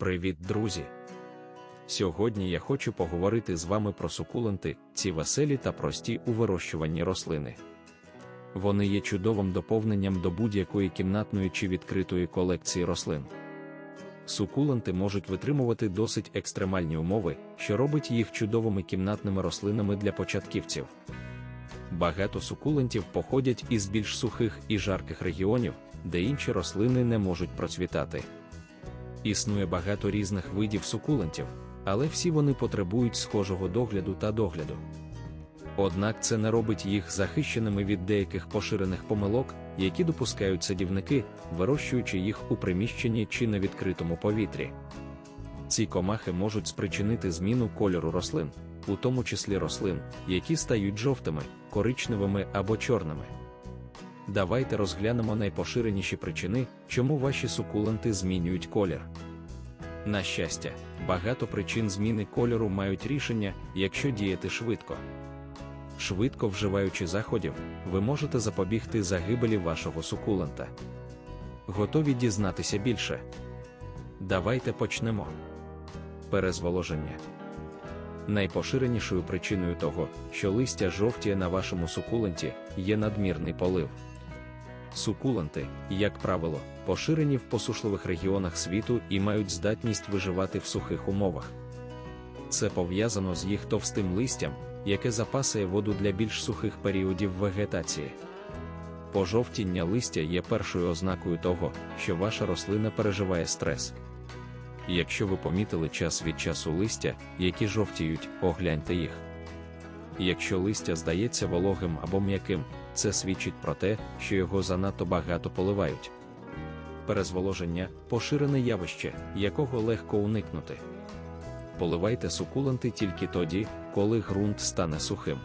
Привіт, друзі! Сьогодні я хочу поговорити з вами про сукуленти, ці веселі та прості у вирощуванні рослини. Вони є чудовим доповненням до будь-якої кімнатної чи відкритої колекції рослин. Сукуленти можуть витримувати досить екстремальні умови, що робить їх чудовими кімнатними рослинами для початківців. Багато сукулентів походять із більш сухих і жарких регіонів, де інші рослини не можуть процвітати. Існує багато різних видів сукулентів, але всі вони потребують схожого догляду та догляду. Однак це не робить їх захищеними від деяких поширених помилок, які допускають садівники, вирощуючи їх у приміщенні чи на відкритому повітрі. Ці комахи можуть спричинити зміну кольору рослин, у тому числі рослин, які стають жовтими, коричневими або чорними. Давайте розглянемо найпоширеніші причини, чому ваші сукуленти змінюють колір. На щастя, багато причин зміни кольору мають рішення, якщо діяти швидко. Швидко вживаючи заходів, ви можете запобігти загибелі вашого сукулента. Готові дізнатися більше? Давайте почнемо. Перезволоження. Найпоширенішою причиною того, що листя жовтіє на вашому сукуленті, є надмірний полив. Сукуленти, як правило, поширені в посушливих регіонах світу і мають здатність виживати в сухих умовах. Це пов'язано з їх товстим листям, яке запасує воду для більш сухих періодів вегетації. Пожовтіння листя є першою ознакою того, що ваша рослина переживає стрес. Якщо ви помітили час від часу листя, які жовтіють, огляньте їх. Якщо листя здається вологим або м'яким, це свідчить про те, що його занадто багато поливають. Перезволоження поширене явище, якого легко уникнути. Поливайте сукуленти тільки тоді, коли ґрунт стане сухим.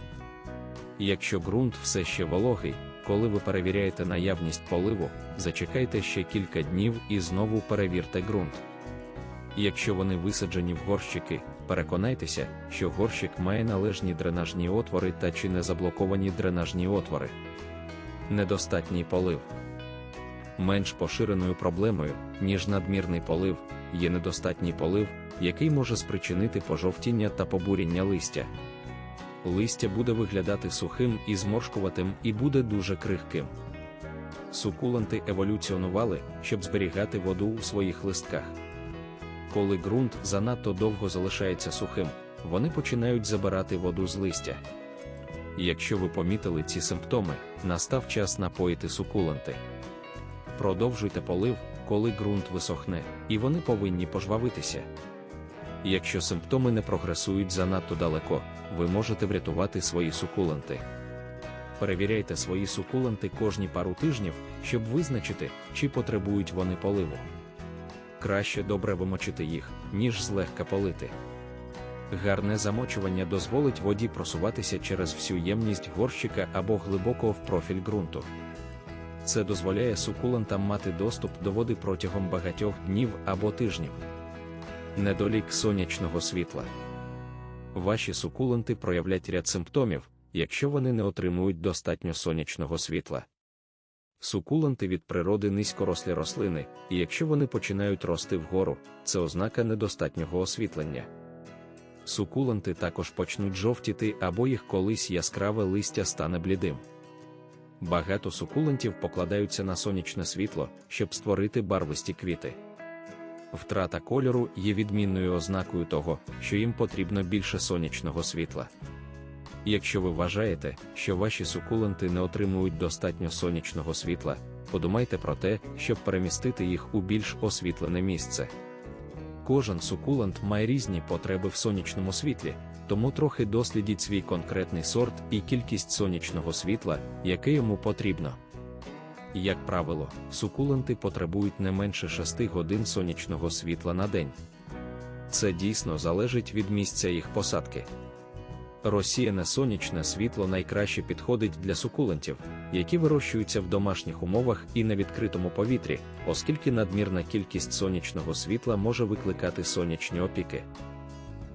Якщо ґрунт все ще вологий, коли ви перевіряєте наявність поливу, зачекайте ще кілька днів і знову перевірте ґрунт. Якщо вони висаджені в горщики, переконайтеся, що горщик має належні дренажні отвори та чи не заблоковані дренажні отвори. Недостатній полив. Менш поширеною проблемою, ніж надмірний полив, є недостатній полив, який може спричинити пожовтіння та побуріння листя. Листя буде виглядати сухим і зморшкуватим і буде дуже крихким. Сукуленти еволюціонували, щоб зберігати воду у своїх листках. Коли ґрунт занадто довго залишається сухим, вони починають забирати воду з листя. Якщо ви помітили ці симптоми, настав час напоїти сукуленти. Продовжуйте полив, коли ґрунт висохне, і вони повинні пожвавитися. Якщо симптоми не прогресують занадто далеко, ви можете врятувати свої сукуленти. Перевіряйте свої сукуленти кожні пару тижнів, щоб визначити, чи потребують вони поливу. Краще добре вимочити їх, ніж злегка полити. Гарне замочування дозволить воді просуватися через всю ємність горщика або глибоко в профіль ґрунту. Це дозволяє сукулентам мати доступ до води протягом багатьох днів або тижнів. Недолік сонячного світла. Ваші сукуленти проявлять ряд симптомів, якщо вони не отримують достатньо сонячного світла. Сукуленти від природи низькорослі рослини, і якщо вони починають рости вгору, це ознака недостатнього освітлення. Сукуленти також почнуть жовтіти або їх колись яскраве листя стане блідим. Багато сукулентів покладаються на сонячне світло, щоб створити барвисті квіти. Втрата кольору є відмінною ознакою того, що їм потрібно більше сонячного світла. Якщо ви вважаєте, що ваші сукуленти не отримують достатньо сонячного світла, подумайте про те, щоб перемістити їх у більш освітлене місце. Кожен сукулент має різні потреби в сонячному світлі, тому трохи дослідіть свій конкретний сорт і кількість сонячного світла, яке йому потрібно. Як правило, сукуленти потребують не менше 6 годин сонячного світла на день. Це дійсно залежить від місця їх посадки. Розсіяне сонячне світло найкраще підходить для сукулентів, які вирощуються в домашніх умовах і на відкритому повітрі, оскільки надмірна кількість сонячного світла може викликати сонячні опіки.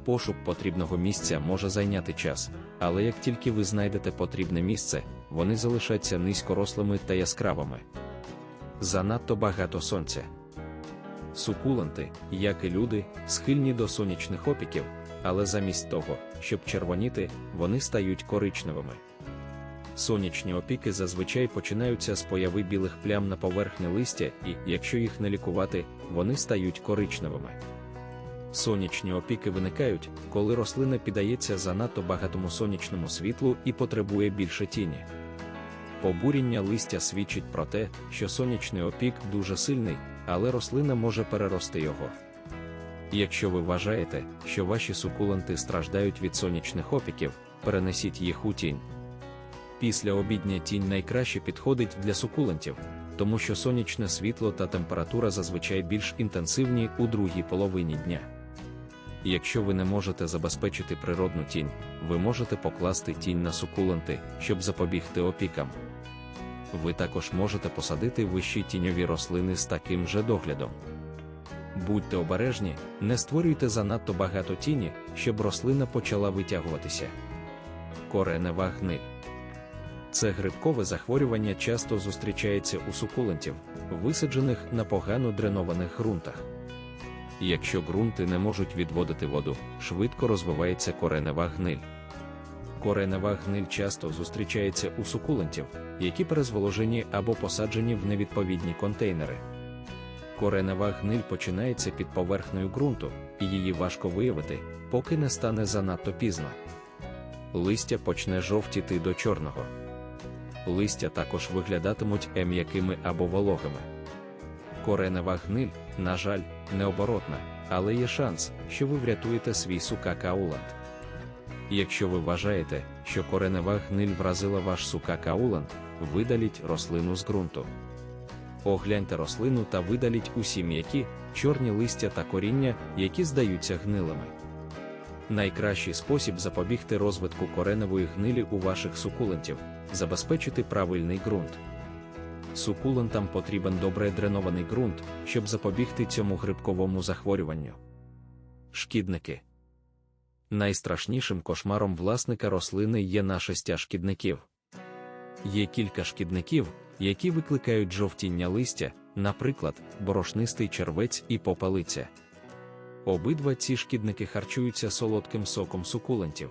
Пошук потрібного місця може зайняти час, але як тільки ви знайдете потрібне місце, вони залишаться низькорослими та яскравими. Занадто багато сонця. Сукуланти, як і люди, схильні до сонячних опіків, але замість того, щоб червоніти, вони стають коричневими. Сонячні опіки зазвичай починаються з появи білих плям на поверхні листя, і, якщо їх не лікувати, вони стають коричневими. Сонячні опіки виникають, коли рослина піддається занадто багатому сонячному світлу і потребує більше тіні. Побуріння листя свідчить про те, що сонячний опік дуже сильний, але рослина може перерости його. Якщо ви вважаєте, що ваші сукуленти страждають від сонячних опіків, перенесіть їх у тінь. Після обідня тінь найкраще підходить для сукулентів, тому що сонячне світло та температура зазвичай більш інтенсивні у другій половині дня. Якщо ви не можете забезпечити природну тінь, ви можете покласти тінь на сукуленти, щоб запобігти опікам. Ви також можете посадити вищі тіньові рослини з таким же доглядом. Будьте обережні, не створюйте занадто багато тіні, щоб рослина почала витягуватися. Коренева гниль. Це грибкове захворювання часто зустрічається у сукулентів, висаджених на погано дренованих ґрунтах. Якщо ґрунти не можуть відводити воду, швидко розвивається коренева гниль. Коренева гниль часто зустрічається у сукулентів, які перезволожені або посаджені в невідповідні контейнери. Коренева гниль починається під поверхнею ґрунту, і її важко виявити, поки не стане занадто пізно. Листя почне жовтіти до чорного. Листя також виглядатимуть м'якими або вологими. Коренева гниль, на жаль, необоротна, але є шанс, що ви врятуєте свій сукакауланд. Якщо ви вважаєте, що коренева гниль вразила ваш сукакауланд, видаліть рослину з ґрунту. Огляньте рослину та видаліть усі м'які, чорні листя та коріння, які здаються гнилими. Найкращий спосіб запобігти розвитку кореневої гнилі у ваших сукулентів забезпечити правильний ґрунт. Сукулентам потрібен добре дренований ґрунт, щоб запобігти цьому грибковому захворюванню. Шкідники найстрашнішим кошмаром власника рослини є нашестя шкідників. Є кілька шкідників, які викликають жовтіння листя, наприклад, борошнистий червець і попелиця. Обидва ці шкідники харчуються солодким соком сукулентів.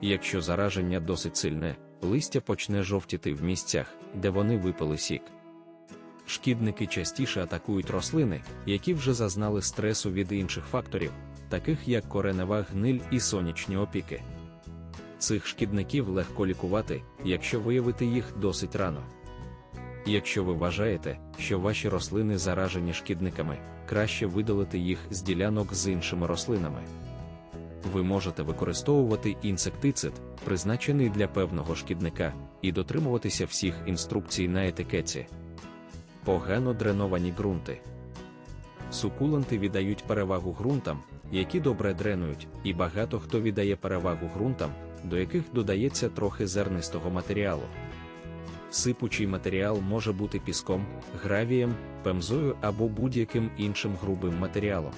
Якщо зараження досить сильне, листя почне жовтіти в місцях, де вони випили сік. Шкідники частіше атакують рослини, які вже зазнали стресу від інших факторів, таких як коренева гниль і сонячні опіки. Цих шкідників легко лікувати, якщо виявити їх досить рано. Якщо ви вважаєте, що ваші рослини заражені шкідниками, краще видалити їх з ділянок з іншими рослинами. Ви можете використовувати інсектицид, призначений для певного шкідника, і дотримуватися всіх інструкцій на етикеті. Погано дреновані ґрунти. Сукуланти віддають перевагу ґрунтам, які добре дренують, і багато хто віддає перевагу ґрунтам, до яких додається трохи зернистого матеріалу. Сипучий матеріал може бути піском, гравієм, пемзою або будь-яким іншим грубим матеріалом.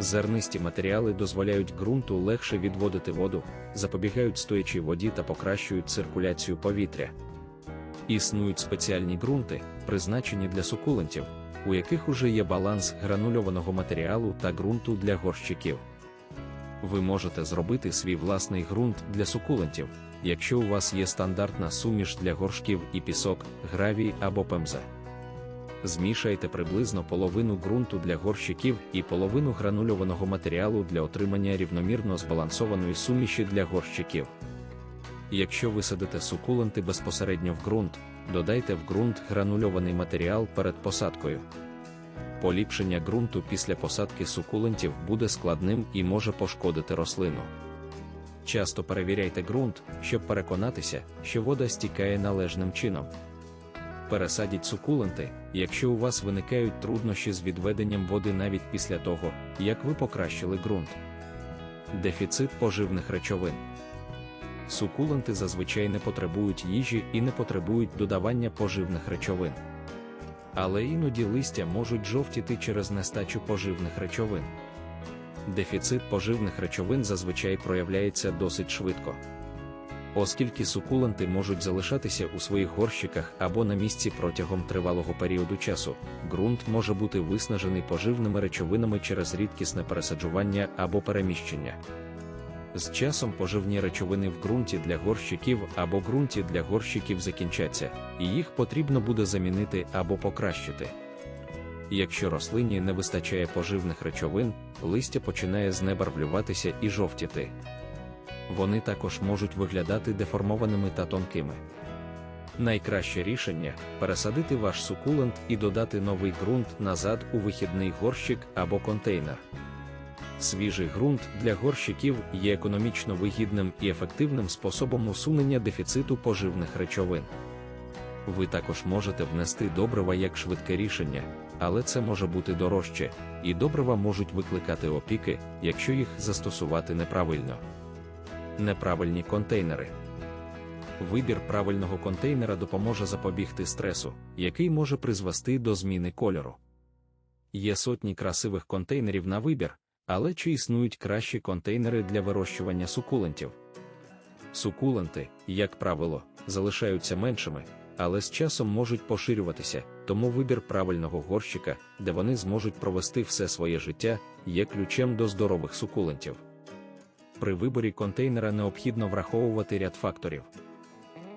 Зернисті матеріали дозволяють ґрунту легше відводити воду, запобігають стоячій воді та покращують циркуляцію повітря. Існують спеціальні ґрунти, призначені для сукулентів, у яких уже є баланс гранульованого матеріалу та ґрунту для горщиків. Ви можете зробити свій власний ґрунт для сукулентів, якщо у вас є стандартна суміш для горшків і пісок, гравій або пемза. Змішайте приблизно половину ґрунту для горщиків і половину гранульованого матеріалу для отримання рівномірно збалансованої суміші для горщиків. Якщо висадите сукуленти безпосередньо в ґрунт, додайте в ґрунт гранульований матеріал перед посадкою. Поліпшення ґрунту після посадки сукулентів буде складним і може пошкодити рослину. Часто перевіряйте ґрунт, щоб переконатися, що вода стікає належним чином. Пересадіть сукуленти, якщо у вас виникають труднощі з відведенням води навіть після того, як ви покращили ґрунт. Дефіцит поживних речовин. Сукуленти зазвичай не потребують їжі і не потребують додавання поживних речовин. Але іноді листя можуть жовтіти через нестачу поживних речовин. Дефіцит поживних речовин зазвичай проявляється досить швидко. Оскільки сукуленти можуть залишатися у своїх горщиках або на місці протягом тривалого періоду часу, ґрунт може бути виснажений поживними речовинами через рідкісне пересаджування або переміщення. З часом поживні речовини в ґрунті для горщиків або ґрунті для горщиків закінчаться, і їх потрібно буде замінити або покращити. Якщо рослині не вистачає поживних речовин, листя починає знебарвлюватися і жовтіти. Вони також можуть виглядати деформованими та тонкими. Найкраще рішення пересадити ваш сукулент і додати новий ґрунт назад у вихідний горщик або контейнер. Свіжий ґрунт для горщиків є економічно вигідним і ефективним способом усунення дефіциту поживних речовин. Ви також можете внести добрива як швидке рішення, але це може бути дорожче, і добрива можуть викликати опіки, якщо їх застосувати неправильно. Неправильні контейнери. Вибір правильного контейнера допоможе запобігти стресу, який може призвести до зміни кольору. Є сотні красивих контейнерів на вибір, але чи існують кращі контейнери для вирощування сукулентів? Сукуленти, як правило, залишаються меншими, але з часом можуть поширюватися, тому вибір правильного горщика, де вони зможуть провести все своє життя, є ключем до здорових сукулентів. При виборі контейнера необхідно враховувати ряд факторів.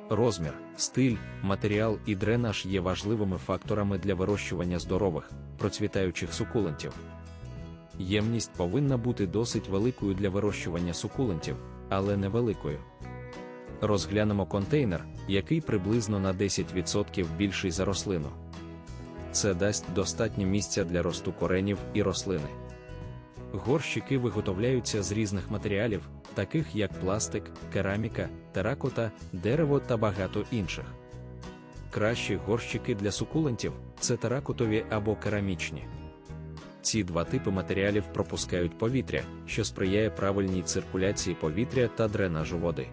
Розмір, стиль, матеріал і дренаж є важливими факторами для вирощування здорових, процвітаючих сукулентів. Ємність повинна бути досить великою для вирощування сукулентів, але невеликою. Розглянемо контейнер, який приблизно на 10% більший за рослину. Це дасть достатньо місця для росту коренів і рослини. Горщики виготовляються з різних матеріалів, таких як пластик, кераміка, теракота, дерево та багато інших. Кращі горщики для сукулентів це теракотові або керамічні. Ці два типи матеріалів пропускають повітря, що сприяє правильній циркуляції повітря та дренажу води.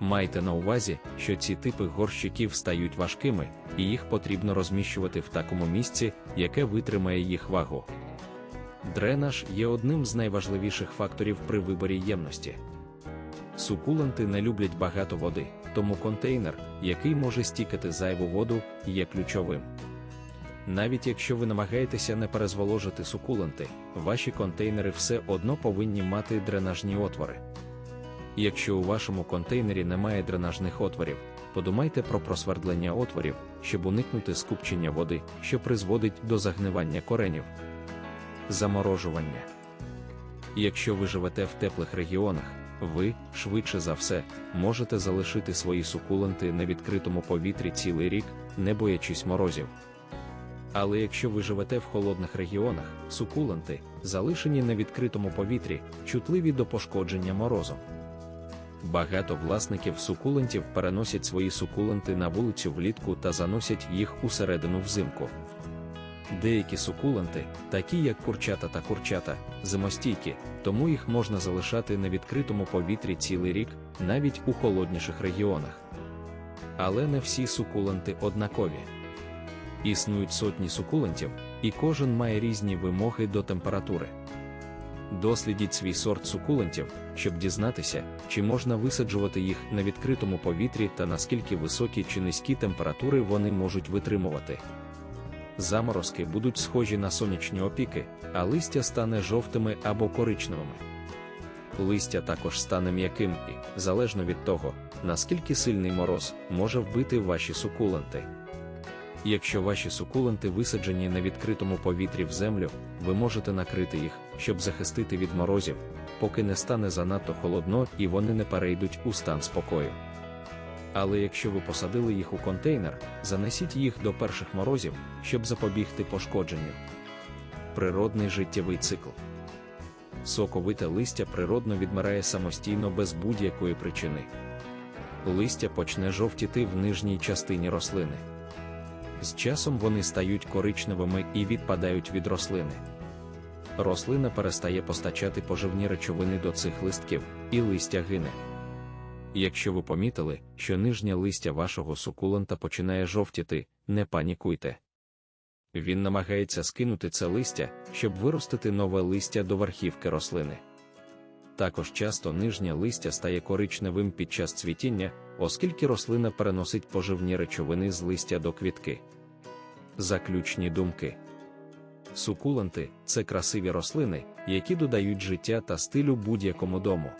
Майте на увазі, що ці типи горщиків стають важкими, і їх потрібно розміщувати в такому місці, яке витримає їх вагу. Дренаж є одним з найважливіших факторів при виборі ємності. Сукуленти не люблять багато води, тому контейнер, який може стікати зайву воду, є ключовим. Навіть якщо ви намагаєтеся не перезволожити сукуленти, ваші контейнери все одно повинні мати дренажні отвори. Якщо у вашому контейнері немає дренажних отворів, подумайте про просвердлення отворів, щоб уникнути скупчення води, що призводить до загнивання коренів. Заморожування. Якщо ви живете в теплих регіонах, ви, швидше за все, можете залишити свої сукуленти на відкритому повітрі цілий рік, не боячись морозів. Але якщо ви живете в холодних регіонах, сукуленти, залишені на відкритому повітрі, чутливі до пошкодження морозом. Багато власників сукулентів переносять свої сукуленти на вулицю влітку та заносять їх усередину взимку. Деякі сукуленти, такі як курчата та курчата, зимостійкі, тому їх можна залишати на відкритому повітрі цілий рік, навіть у холодніших регіонах. Але не всі сукуленти однакові. Існують сотні сукулентів, і кожен має різні вимоги до температури. Дослідіть свій сорт сукулентів, щоб дізнатися, чи можна висаджувати їх на відкритому повітрі та наскільки високі чи низькі температури вони можуть витримувати. Заморозки будуть схожі на сонячні опіки, а листя стане жовтими або коричневими. Листя також стане м'яким і, залежно від того, наскільки сильний мороз може вбити ваші сукуленти. Якщо ваші сукуленти висаджені на відкритому повітрі в землю, ви можете накрити їх, щоб захистити від морозів, поки не стане занадто холодно і вони не перейдуть у стан спокою. Але якщо ви посадили їх у контейнер, занесіть їх до перших морозів, щоб запобігти пошкодженню. Природний життєвий цикл. Соковите листя природно відмирає самостійно без будь-якої причини. Листя почне жовтіти в нижній частині рослини. З часом вони стають коричневими і відпадають від рослини. Рослина перестає постачати поживні речовини до цих листків, і листя гине. Якщо ви помітили, що нижнє листя вашого сукулента починає жовтіти, не панікуйте. Він намагається скинути це листя, щоб виростити нове листя до верхівки рослини. Також часто нижнє листя стає коричневим під час цвітіння, оскільки рослина переносить поживні речовини з листя до квітки. Заключні думки. Сукуленти це красиві рослини, які додають життя та стилю будь-якому дому.